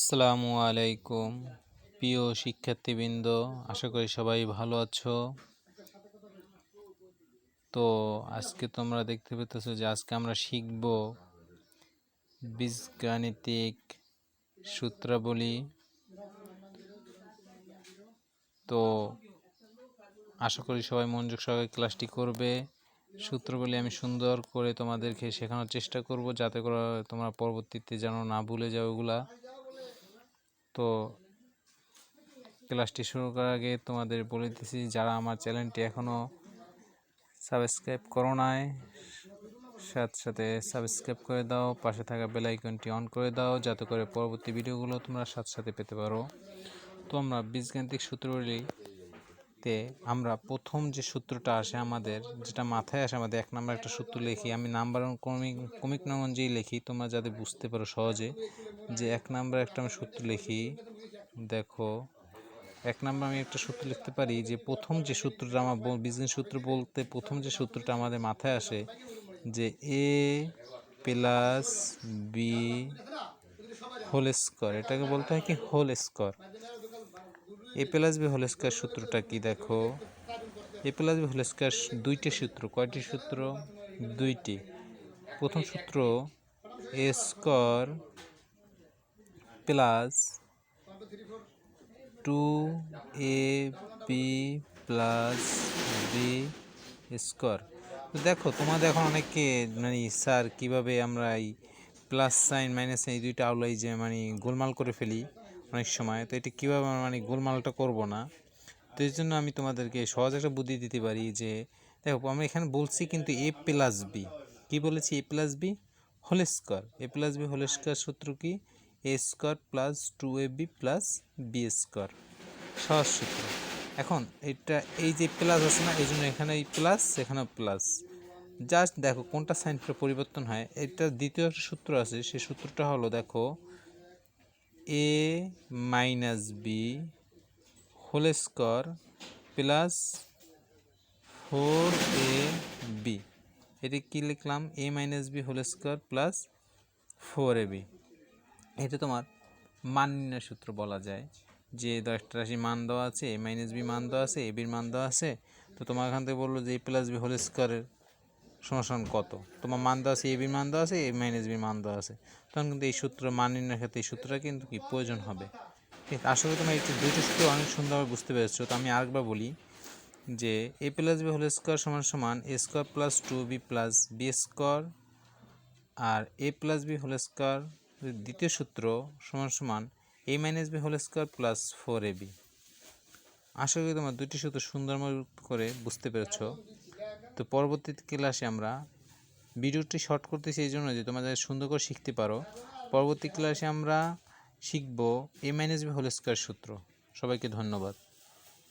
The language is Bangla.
আসসালামু আলাইকুম। প্রিয় শিক্ষার্থীবৃন্দ, আশা করি সবাই ভালো আছো। তো আজকে তোমরা দেখতে পেতেছো যে আজকে আমরা শিখব বীজগাণিতিক সূত্রাবলী। তো আশা করি সবাই মনোযোগ সহকারে ক্লাসটি করবে। সূত্রগুলি আমি সুন্দর করে তোমাদেরকে শেখানোর চেষ্টা করব, যাতে করে তোমরা পরবর্তীতে যেন না ভুলে যাও ওগুলা তো ক্লাসটি শুরু করার আগে তোমাদের বলে দিতেছি, যারা আমার চ্যানেলটি এখনও সাবস্ক্রাইব করো নাই, সাথে সাথে সাবস্ক্রাইব করে দাও, পাশে থাকা বেল আইকনটি অন করে দাও, যাতে করে পরবর্তী ভিডিওগুলো তোমরা সাথে সাথে পেতে পারো। তো আমরা বীজগাণিতিক সূত্রগুলিতে আমরা প্রথম যে সূত্রটা আসে আমাদের, যেটা মাথায় আসে আমাদের, এক নাম্বার একটা সূত্র লিখি। আমি নাম্বার কমিক কমিক নাম অনুযায়ী লিখি, তোমরা যাতে বুঝতে পারো সহজে, যে এক নাম্বার একটা আমি সূত্র লিখি, দেখো, এক নাম্বার আমি একটা সূত্র লিখতে পারি যে প্রথম যে সূত্রটা আমার বিজনেস সূত্র বলতে প্রথম যে সূত্রটা আমাদের মাথায় আসে, যে A plus B whole square এটাকে বলতে হয় কি whole square A plus B whole square সূত্রটা কি দেখো? A plus B whole square দুইটি সূত্র, কয়টি সূত্র? দুইটি। প্রথম সূত্র, A square plus two A B plus B square. তো দেখো, তোমাদের এখন অনেকে মানে স্যার কীভাবে আমরা এই প্লাস সাইন মাইনাস সাইন এই দুইটা আউলাই যে মানে গোলমাল করে ফেলি অনেক সময়। তো এটা কীভাবে মানে গোলমালটা করব না? তো এই জন্য আমি তোমাদেরকে সহজ একটা বুদ্ধি দিতে পারি যে, দেখো আমি এখানে বলছি কিন্তু এ প্লাস বি কী বলেছি? A plus B whole square. A plus B whole square সূত্র কি? A square plus two A B plus B square. সহজ সূত্র। এখন এটা এই যে প্লাস আছে না, এই জন্য এখানে এই প্লাস এখানেও প্লাস জাস্ট দেখো কোনটা সাইনটা পরিবর্তন হয়, এটা দ্বিতীয় একটা সূত্র আছে সেই সূত্রটা হলো, দেখো A minus B whole square plus four A B এটা কী লিখলাম? A minus B whole square plus four A B এটা তোমার মান নির্ণয় সূত্র বলা যায় যে দশটা রাশি মান দেওয়া আছে এ মাইনাস বি মান দেওয়া আছে এ বির মান দেওয়া আছে। তো তোমার এখান থেকে বলল যে এ প্লাস বি হোল স্কোয়ারের সমান কত? তোমার মান দেওয়া আছে এ বির মান দেওয়া আছে এ মাইনাস বি মান দেওয়া আছে। তখন কিন্তু এই সূত্র, মান নির্ণয়ের ক্ষেত্রে এই সূত্রটা কিন্তু কি প্রয়োজন হবে? ঠিক আসলে তোমার এই দুইটা সূত্র অনেক সুন্দরভাবে বুঝতে পেরেছ। তো আমি আরেকবার বলি যে A plus B whole square সমান সমান A square plus two B plus B square R A plus B whole square দ্বিতীয় সূত্র সমান সমান A minus B whole square plus four A B আশা করি তোমার দুটি সূত্র সুন্দর করে বুঝতে পেরেছ। তো পরবর্তী ক্লাসে আমরা ভিডিওটি শর্ট করতেছি এই জন্য যে তোমাদের সুন্দর করে শিখতে পারো। পরবর্তী ক্লাসে আমরা শিখব A minus B whole square সূত্র। সবাইকে ধন্যবাদ।